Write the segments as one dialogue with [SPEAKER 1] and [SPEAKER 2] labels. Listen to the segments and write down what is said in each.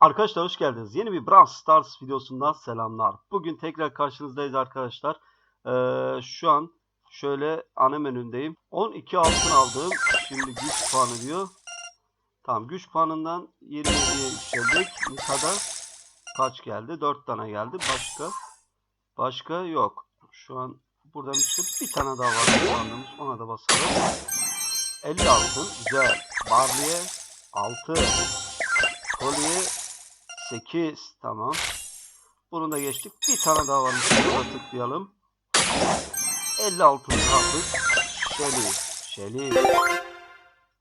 [SPEAKER 1] Arkadaşlar hoş geldiniz. Yeni bir Brawl Stars videosundan selamlar. Bugün tekrar karşınızdayız arkadaşlar. Ee, şu an şöyle ana menündeyim. 12 altın aldım. Şimdi güç puanı diyor. Tamam güç puanından 27'ye yükseldik. Ne kadar? Kaç geldi? 4 tane geldi. Başka? Başka yok. Şu an buradan çıkıp bir tane daha var kullandığımız. Ona da basalım. 50 altın. Güzel. Barley'e 6. Kolye 8. Tamam. Bunu da geçtik. Bir tane daha varmış. Buna tıklayalım. 50 altın aldık. Şeli. Şeli.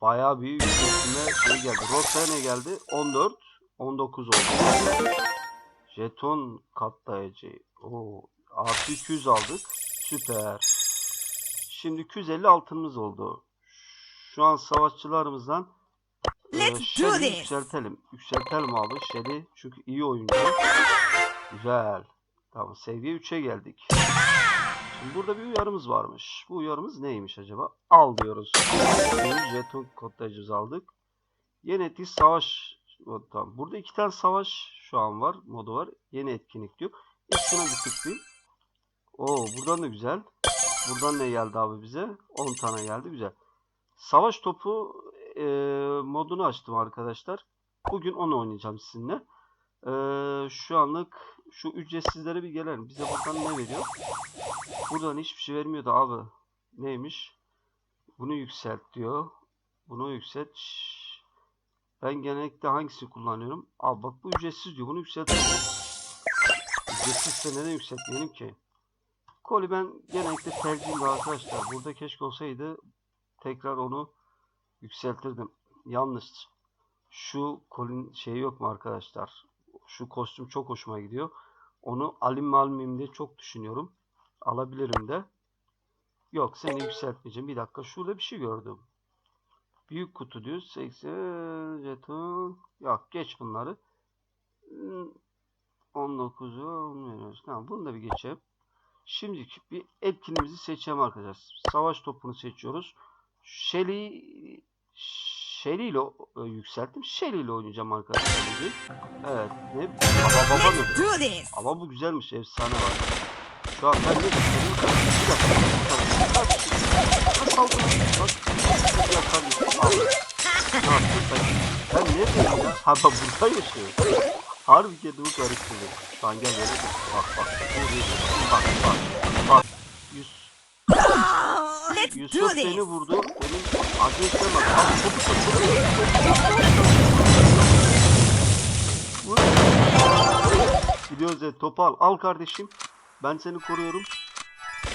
[SPEAKER 1] Bayağı büyük üstüne şey geldi. Rotaya ne geldi? 14. 19 oldu. Jeton katlayıcı. Oo. Artı 200 aldık. Süper. Şimdi 250 altınımız oldu. Şu an savaşçılarımızdan
[SPEAKER 2] Let's do
[SPEAKER 1] Shelly'i
[SPEAKER 2] this.
[SPEAKER 1] yükseltelim. Yükseltelim abi Shelly. Çünkü iyi oyuncu. Güzel. Tamam seviye 3'e geldik. Şimdi burada bir uyarımız varmış. Bu uyarımız neymiş acaba? Al diyoruz. Jeton kodlayıcımızı aldık. Yeni etki savaş. O, Tamam. Burada iki tane savaş şu an var. Modu var. Yeni etkinlik diyor. Şuna bir tıklayayım. Oo buradan da güzel. Buradan ne geldi abi bize? 10 tane geldi. Güzel. Savaş topu e, modunu açtım arkadaşlar. Bugün onu oynayacağım sizinle. E, şu anlık şu ücretsizlere bir gelelim. Bize buradan ne veriyor? Buradan hiçbir şey vermiyordu abi. Neymiş? Bunu yükselt diyor. Bunu yükselt. Ben genellikle hangisini kullanıyorum? Abi bak bu ücretsiz diyor. Bunu yükseltelim. Ücretsizse neden yükseltmeyelim ki? Koli ben genellikle tercihim de arkadaşlar. Burada keşke olsaydı tekrar onu yükseltirdim. Yanlış. Şu kolin şey yok mu arkadaşlar? Şu kostüm çok hoşuma gidiyor. Onu alayım mı almayayım diye çok düşünüyorum. Alabilirim de. Yok seni yükseltmeyeceğim. Bir dakika şurada bir şey gördüm. Büyük kutu diyor. 80 jeton. Yok geç bunları. Hmm, 19'u olmuyor. Tamam bunu da bir geçelim. Şimdiki bir etkinliğimizi seçelim arkadaşlar. Savaş topunu seçiyoruz. Shelly Shelly ile e, yükselttim. Shelly ile oynayacağım arkadaşlar bugün. Evet. Ne? Baba baba
[SPEAKER 2] this.
[SPEAKER 1] Ama bu güzelmiş. Efsane var. Şu an ben ne düşünüyorum? Bir dakika. Bak. Bir dakika. Al. Ne? Ben neredeyim ya? Ha bak burada yaşıyor. Harbi kendimi karıştırdım. Şu an gel böyle. Bak bak. Bak bak. Bak. Yüz,
[SPEAKER 2] Let's do
[SPEAKER 1] Yusuf
[SPEAKER 2] this.
[SPEAKER 1] beni vurdu. Benim adresim bak. Abi çabuk çabuk çabuk. Gidiyoruz ya topu al. Al kardeşim. Ben seni koruyorum.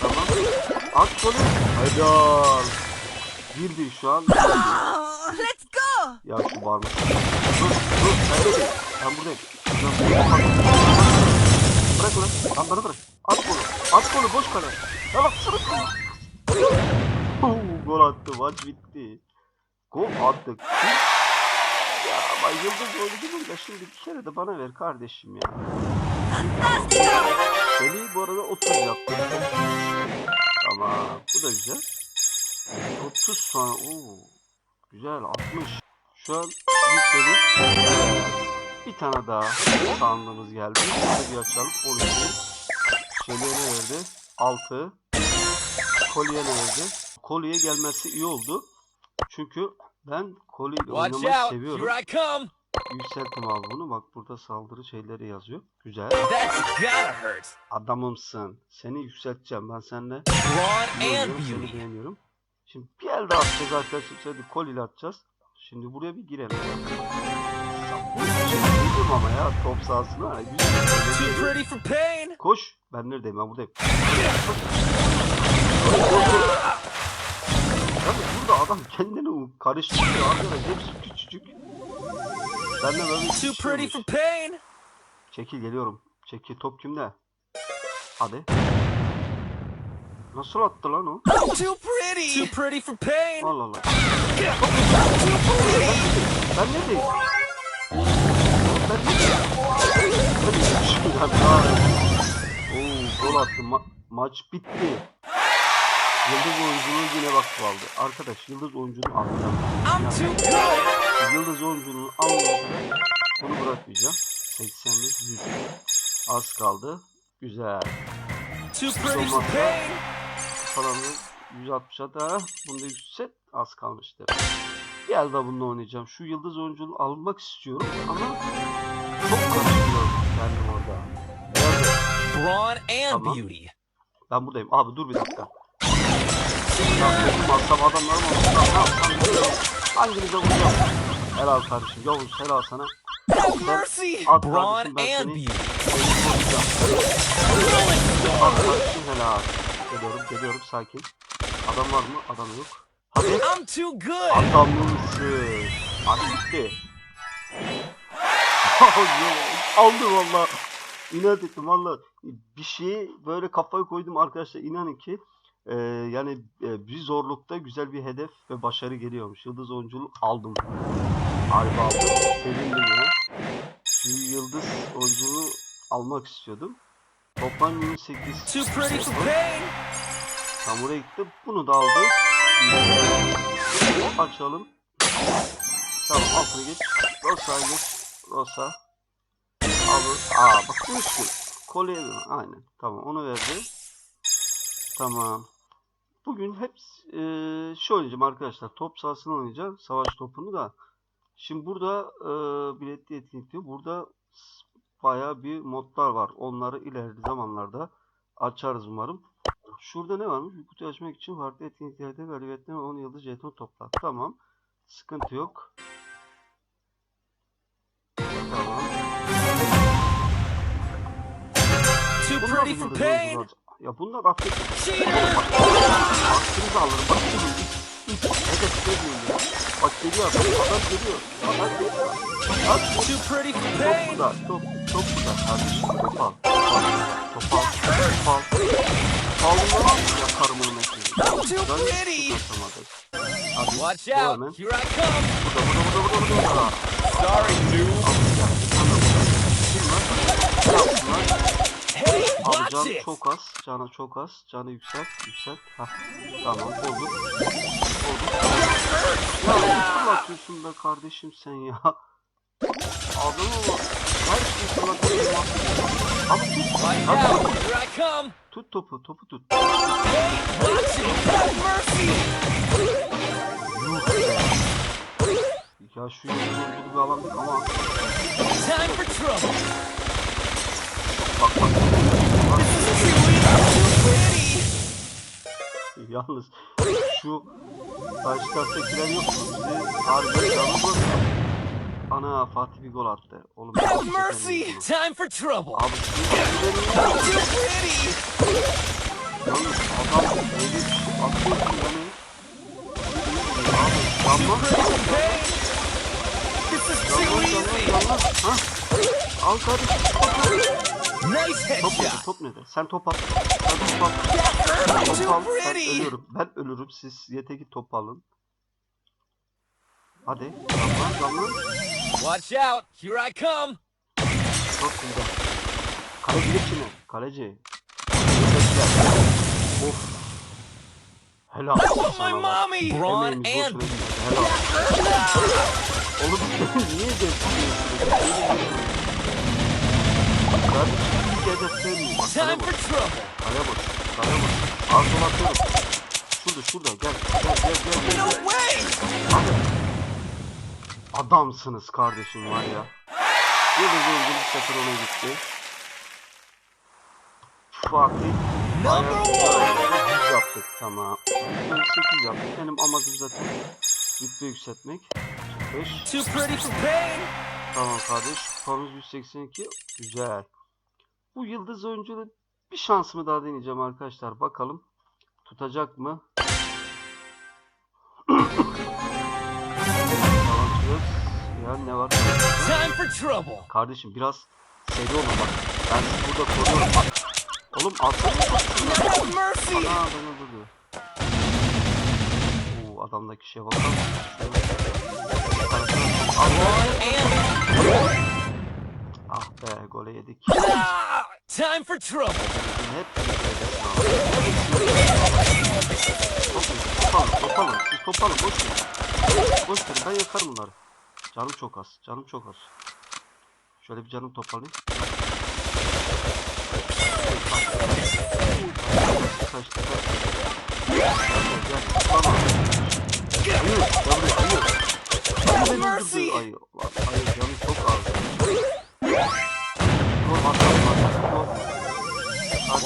[SPEAKER 1] Tamam. At golü. Haydi al. Girdi şu an.
[SPEAKER 2] Let's go.
[SPEAKER 1] Ya şu bağırma. Dur dur. Sen de Ben buradayım. Dur, Bırak ulan. Lan bana bırak. At golü. At golü boş kale. Ya bak gol attı. Maç bitti. Gol attık. Ya ama yıldız oyuncu da şimdi bir kere de bana ver kardeşim ya. Seni bu arada 30 yaptım. Tamam. Bu da güzel. 30 sonra. Oo. Güzel 60. Şu an yükledik. Bir tane daha sandığımız geldi. Bunu bir açalım. 12. Şeliye ne verdi? 6. Kolye ne verdi? Kolye gelmesi iyi oldu. Çünkü ben
[SPEAKER 3] Watch
[SPEAKER 1] oynamayı
[SPEAKER 3] out!
[SPEAKER 1] seviyorum.
[SPEAKER 3] Here I come!
[SPEAKER 1] Yükselttim abi bunu. Bak burada saldırı şeyleri yazıyor. Güzel.
[SPEAKER 3] That's gotta hurt.
[SPEAKER 1] Adamımsın. Seni yükselteceğim. Ben seninle seni beğeniyorum. Şimdi bir el daha atacağız arkadaşlar. Şimdi kolile atacağız. Şimdi buraya bir girelim. Girdim ama ya top sahasına.
[SPEAKER 3] Pain.
[SPEAKER 1] Koş. Ben neredeyim? Ben buradayım. Adam kendini karıştırıyor arkadaş. Hepsi küçücük. Ben de böyle
[SPEAKER 3] Too pretty for pain.
[SPEAKER 1] Çekil geliyorum. Çekil top kimde? Hadi. Nasıl attı lan o?
[SPEAKER 3] Too pretty. Too pretty for pain.
[SPEAKER 1] Allah Allah. Ben ne diyeyim? Ben ne diyeyim? Ben Oo, gol attı. Ma- maç bitti. Yıldız oyunculuğu yine bak aldı. Arkadaş yıldız oyunculuğu aldı.
[SPEAKER 3] Good.
[SPEAKER 1] Yıldız oyunculuğu almadı. Bunu bırakmayacağım. 81, 100. Az kaldı. Güzel.
[SPEAKER 3] For pain.
[SPEAKER 1] Falan 160'a da bunda 100 set az kalmıştır. Gel de bununla oynayacağım. Şu yıldız oyunculuğu almak istiyorum ama çok karıştırıyorum kendim orada.
[SPEAKER 3] Brawn and
[SPEAKER 1] Tamam.
[SPEAKER 3] beauty.
[SPEAKER 1] Ben buradayım. Abi dur bir dakika. Ne yapsam bilmiyorum. Hanginize vuracağım? Helal kardeşim. Yavuz helal sana.
[SPEAKER 3] Mercy.
[SPEAKER 1] At kardeşim ben seni. Seni koruyacağım. At kardeşim. Geliyorum geliyorum sakin. Adam var mı? Adam yok. Hadi.
[SPEAKER 3] I'm too good.
[SPEAKER 1] Adamlısın. Hadi gitti. Aldı valla. İnat ettim valla. Bir şeye böyle kafayı koydum arkadaşlar. İnanın ki e, yani e, bir zorlukta güzel bir hedef ve başarı geliyormuş. Yıldız oyunculuğu aldım. Harika aldım. Sevindim ya. Şu yıldız oyunculuğu almak istiyordum. Toplam 28.
[SPEAKER 3] Too pretty for pain.
[SPEAKER 1] Tam buraya gitti. Bunu da aldık. Açalım. Tamam altını geç. Rosa geç. Rosa. Alır. Aa bak bu üstü. Kolye? Aynen. Tamam onu verdi. Tamam. Bugün hep eee şey oynayacağım arkadaşlar. Top sahasını oynayacağım. Savaş topunu da. Şimdi burada eee biletli etkinlik diyor. Burada bayağı bir modlar var. Onları ileride zamanlarda açarız umarım. Şurada ne varmış? Bir kutu açmak için farklı etkinliklerde galibiyetten 10 yıldız jeton topla. Tamam. Sıkıntı yok. Tamam.
[SPEAKER 3] Too pretty for pain.
[SPEAKER 1] Ya bunlar affet. Aklınızı alırım. Bak şimdi. Hiç hedef vermeyin ya. Bak geliyor adam. Adam geliyor. Adam geliyor. Bak
[SPEAKER 3] pain.
[SPEAKER 1] burada. Top, top burada. Kardeşim top al. Top al. Top al. Top al. Allah'ım yakarım onu mesleği.
[SPEAKER 3] Too pretty.
[SPEAKER 1] Hadi.
[SPEAKER 3] Watch out. Here I come.
[SPEAKER 1] Burada burada burada burada burada.
[SPEAKER 3] Sorry, noob.
[SPEAKER 1] Al, gel. Tamam. Kim var? Ne yapsınlar?
[SPEAKER 3] Hey,
[SPEAKER 1] Abi can çok az. Canı çok az. Canı yükselt. Yükselt. Hah. Tamam oldu. Oldu. Ya ne fırlatıyorsun be kardeşim sen ya? Adamı bak. Her şeyi fırlatıyorsun. Abi tut.
[SPEAKER 3] Watch
[SPEAKER 1] Hadi.
[SPEAKER 3] out. Here I come.
[SPEAKER 1] Tut topu. Topu tut. Ya şu yolculuğu bir alan ama bak bak. Yalnız şu karşı taraftakiler yok mu? Bizi harbi canı bırakıyor. Ana Fatih bir gol attı. Oğlum
[SPEAKER 3] Have
[SPEAKER 1] yanlış
[SPEAKER 3] mercy. Time for trouble.
[SPEAKER 1] Abi
[SPEAKER 3] pretty.
[SPEAKER 1] yalnız adam öyle bir şey atıyor ki yani. Abi Yanmaz
[SPEAKER 3] easy.
[SPEAKER 1] yanmaz yanmaz. Ha? Al kardeşim.
[SPEAKER 3] Nice
[SPEAKER 1] Top
[SPEAKER 3] headshot.
[SPEAKER 1] Top nedir? Sen top at. Sen top at.
[SPEAKER 3] That hurt.
[SPEAKER 1] Top al. Ben ölürüm. Ben ölürüm. Siz yeteki top alın. Hadi. Yanmaz yanmaz.
[SPEAKER 3] Watch out. Here I come.
[SPEAKER 1] Çok güzel. Kaleci yine. Kaleci. Of. Helal.
[SPEAKER 3] My
[SPEAKER 1] sana
[SPEAKER 3] mommy.
[SPEAKER 1] Emeğimiz
[SPEAKER 3] and.
[SPEAKER 1] Helal. Oğlum niye defterliyorsun? Kardeşim bir hedeflemiyor. Bak. Kale boş. Az sol atıyorum. Şurada şurada gel. Gel gel gel. Hadi. Adamsınız kardeşim var ya. Yıldız bu sefer ona gitti. Fatih. Biz yaptık tamam. 8 yaptık. Benim amacım zaten rütbe yükseltmek. 5.
[SPEAKER 3] Too pretty for pain.
[SPEAKER 1] Tamam kardeş. Kupamız 182. Güzel. Bu yıldız oyunculuğu bir şansımı daha deneyeceğim arkadaşlar. Bakalım tutacak mı? Ya ne var? Kardeşim biraz seri olun bak. Ben sizi burada koruyorum bak. Oğlum
[SPEAKER 3] mercy.
[SPEAKER 1] Ana ben öldürdü. Oo adamdaki şeye bakar mısın? Ah be gole yedik.
[SPEAKER 3] time for trouble.
[SPEAKER 1] Hep Topalım, topalım. Siz topalım, boş verin. Boş verin, ben yakarım bunları. Canım çok az, canım çok az. Şöyle bir canım toparlayayım. Kaçtı kaçtı. Gel gel.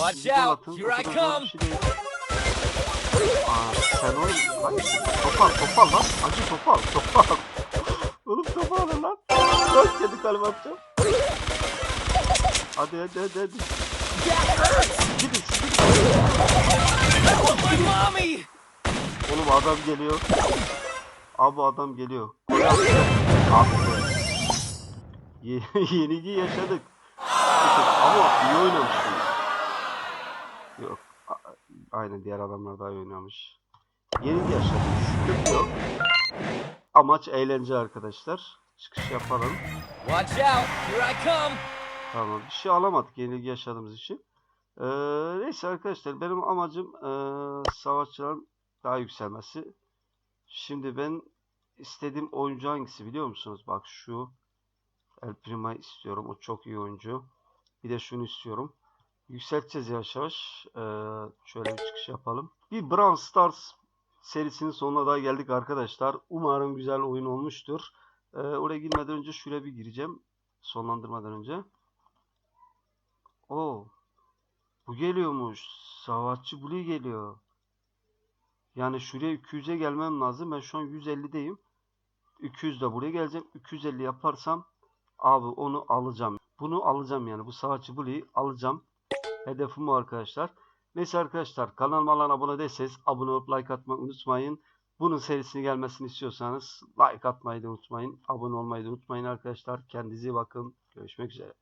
[SPEAKER 3] Watch out, here I come.
[SPEAKER 1] şey. Aa, sen oğlum hayır. Topal topal lan. Acı topal topal. Oğlum topal lan. Bak kendi kaleme atacağım. Hadi hadi hadi hadi. Gidin gidin. Oğlum adam geliyor. Abi adam geliyor. Attı. Ye- Yenilgi yaşadık. Ama iyi oynamıştım. Yok. a- Aynen diğer adamlar daha iyi oynamış. Yenilgi yaşadık. Sıkıntı yok. Amaç eğlence arkadaşlar. Çıkış yapalım.
[SPEAKER 3] Watch out, here I come!
[SPEAKER 1] Tamam. Bir şey alamadık yenilgi yaşadığımız için. Ee, neyse arkadaşlar benim amacım ee, savaşçıların daha yükselmesi. Şimdi ben istediğim oyuncu hangisi biliyor musunuz? Bak şu El Primo'yu istiyorum. O çok iyi oyuncu. Bir de şunu istiyorum. Yükselteceğiz yavaş yavaş. Ee, şöyle bir çıkış yapalım. Bir Brawl Stars serisinin sonuna daha geldik arkadaşlar. Umarım güzel oyun olmuştur. Ee, oraya girmeden önce şuraya bir gireceğim. Sonlandırmadan önce. Oo. Bu geliyormuş. Savaşçı Blue geliyor. Yani şuraya 200'e gelmem lazım. Ben şu an 150'deyim. 200 de buraya geleceğim. 250 yaparsam abi onu alacağım. Bunu alacağım yani. Bu savaşçı Blue'yu alacağım. Hedefim o arkadaşlar. Neyse arkadaşlar kanalıma lan abone değilseniz abone olup like atmayı unutmayın. Bunun serisini gelmesini istiyorsanız like atmayı da unutmayın. Abone olmayı da unutmayın arkadaşlar. Kendinize iyi bakın. Görüşmek üzere.